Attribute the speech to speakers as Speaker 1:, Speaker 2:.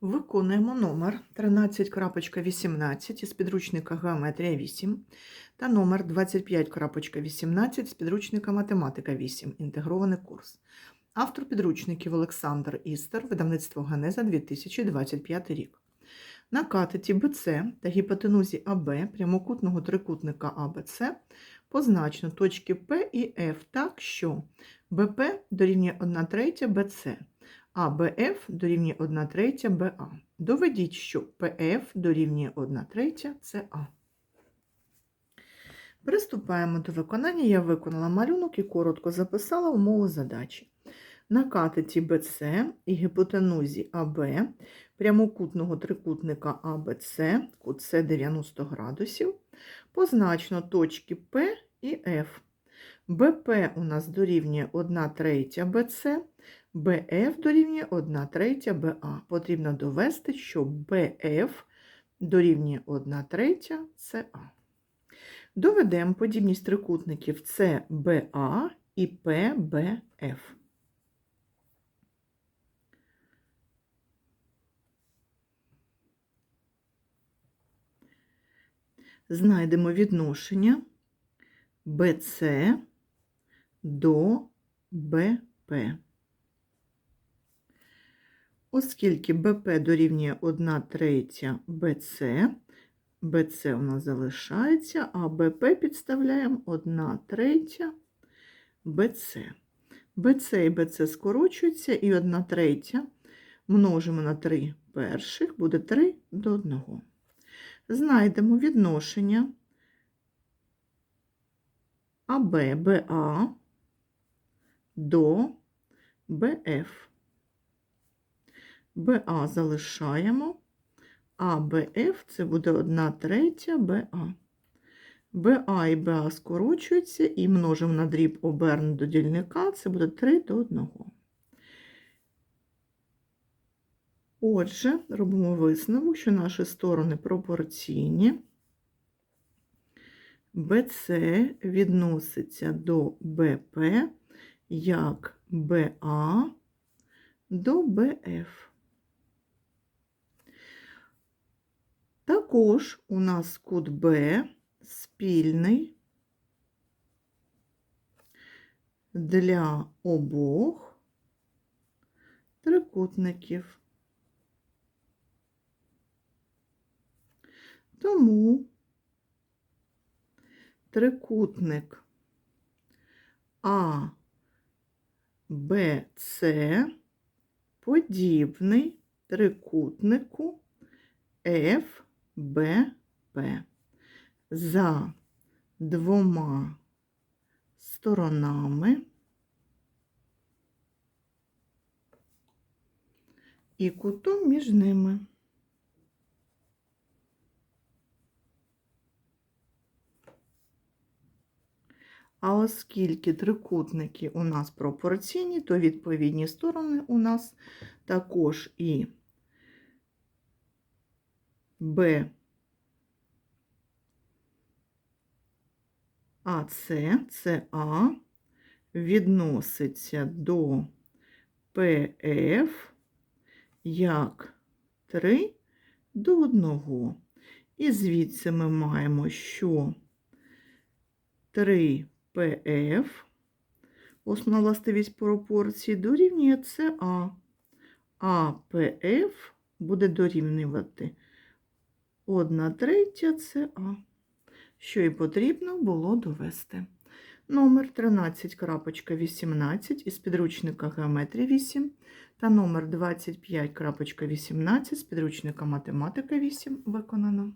Speaker 1: Виконуємо номер 13.18 із підручника Геометрія 8 та номер 25.18 з підручника Математика 8. Інтегрований курс. Автор підручників Олександр Істер, видавництво Ганеза 2025 рік. На катеті БЦ та гіпотенузі АБ прямокутного трикутника АБЦ позначено точки П і Ф так, що БП дорівнює 1 третя БЦ, а БФ дорівнює 1 третя БА. Доведіть, що ПФ дорівнює 1 третя СА. Приступаємо до виконання. Я виконала малюнок і коротко записала умови задачі. На катеті БЦ і гіпотенузі АБ прямокутного трикутника АБЦ, кут С 90 градусів, позначено точки П і Ф. БП у нас дорівнює 1 третя БЦ, БФ дорівнює 1 третя БА. Потрібно довести, що БФ дорівнює 1 третя СА. Доведемо подібність трикутників СБА і ПБФ. Знайдемо відношення БЦ до БП. Оскільки БП дорівнює 1 третя БЦ, БЦ у нас залишається, а БП підставляємо 1 третя БЦ. БЦ і БЦ скорочуються, і 1 третя множимо на 3 перших, буде 3 до 1. Знайдемо відношення АБ, БА до БФ. БА залишаємо, а БФ це буде 1 третя БА. БА і БА скорочуються і множимо на дріб обернути до дільника, це буде 3 до 1. Отже, робимо висновок, що наші сторони пропорційні. БЦ відноситься до БП як БА до БФ. Також у нас кут Б спільний для обох трикутників. Тому трикутник А, Б, С подібний трикутнику Ф, Б, П. За двома сторонами і кутом між ними. А оскільки трикутники у нас пропорційні, то відповідні сторони у нас також і Б, АС, СА відноситься до ПФ як 3 до 1. І звідси ми маємо, що 3 ПФ, основна властивість пропорції, дорівнює СА, а ПФ буде дорівнювати 1 третя СА, що і потрібно було довести. Номер 13.18 із підручника Геометрії 8 та номер 25.18 з підручника Математика 8 виконано.